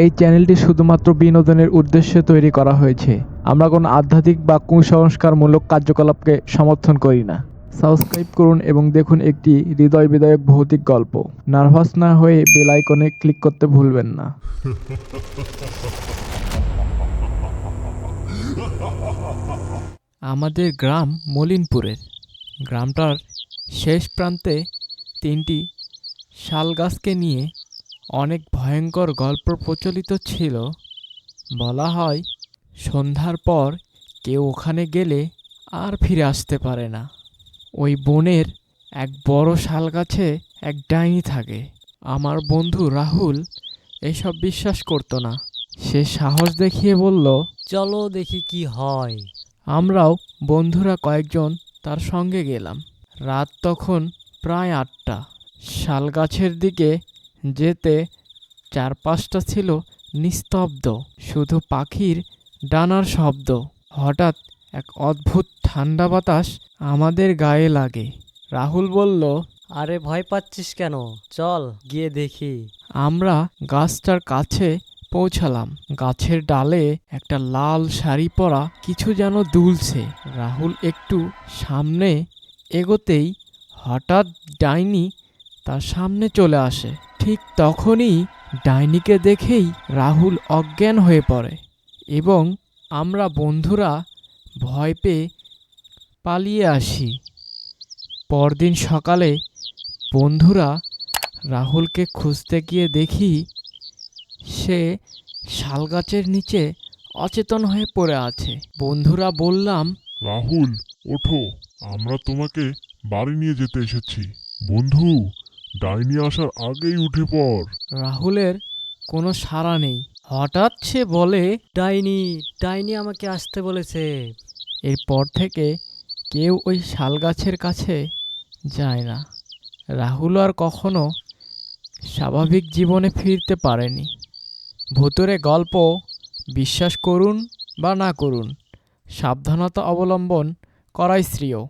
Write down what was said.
এই চ্যানেলটি শুধুমাত্র বিনোদনের উদ্দেশ্যে তৈরি করা হয়েছে। আমরা কোনো আধ্যাত্মিক বা কুসংস্কারমূলক কার্যকলাপকে সমর্থন করি না। সাবস্ক্রাইব করুন এবং দেখুন একটি হৃদয় বিদায়ক ভৌতিক গল্প। নার্ভাস না হয়ে বেল আইকনে ক্লিক করতে ভুলবেন না। আমাদের গ্রাম মলিনপুরের। গ্রামটার শেষ প্রান্তে তিনটি শাল গাছকে নিয়ে অনেক ভয়ঙ্কর গল্প প্রচলিত ছিল। বলা হয় সন্ধ্যার পর কেউ ওখানে গেলে আর ফিরে আসতে পারে না। ওই বনের এক বড় শাল গাছে এক ডাইনি থাকে। আমার বন্ধু রাহুল এইসব বিশ্বাস করতো না। সে সাহস দেখিয়ে বলল চলো দেখি কি হয়। আমরাও বন্ধুরা কয়েকজন তার সঙ্গে গেলাম। রাত তখন প্রায় আটটা। শাল গাছের দিকে যেতে চারপাশটা ছিল নিস্তব্ধ শুধু পাখির ডানার শব্দ। হঠাৎ এক অদ্ভুত ঠান্ডা বাতাস আমাদের গায়ে লাগে। রাহুল বলল আরে ভয় পাচ্ছিস কেন? চল গিয়ে দেখি। আমরা গাছটার কাছে পৌঁছালাম। গাছের ডালে একটা লাল শাড়ি পরা কিছু যেন দুলছে। রাহুল একটু সামনে এগোতেই হঠাৎ ডাইনি তার সামনে চলে আসে। ঠিক তখনই ডাইনিকে দেখেই রাহুল অজ্ঞান হয়ে পড়ে এবং আমরা বন্ধুরা ভয় পেয়ে পালিয়ে আসি। পরদিন সকালে বন্ধুরা রাহুলকে খুঁজতে গিয়ে দেখি সে শালগাছের নিচে অচেতন হয়ে পড়ে আছে। বন্ধুরা বললাম, রাহুল, ওঠো, আমরা তোমাকে বাড়ি নিয়ে যেতে এসেছি। বন্ধু ডাইনি আসার আগেই উঠে পড়। রাহুলের কোনো সাড়া নেই। হঠাৎ সে বলে, ডাইনি ডাইনি আমাকে আসতে বলেছে। এরপর থেকে কেউ ওই শালগাছের কাছে যায় না। রাহুল আর কখনো স্বাভাবিক জীবনে ফিরতে পারেনি। ভূতরে গল্প বিশ্বাস করুন বা না করুন, সাবধানতা অবলম্বন করাই শ্রেয়।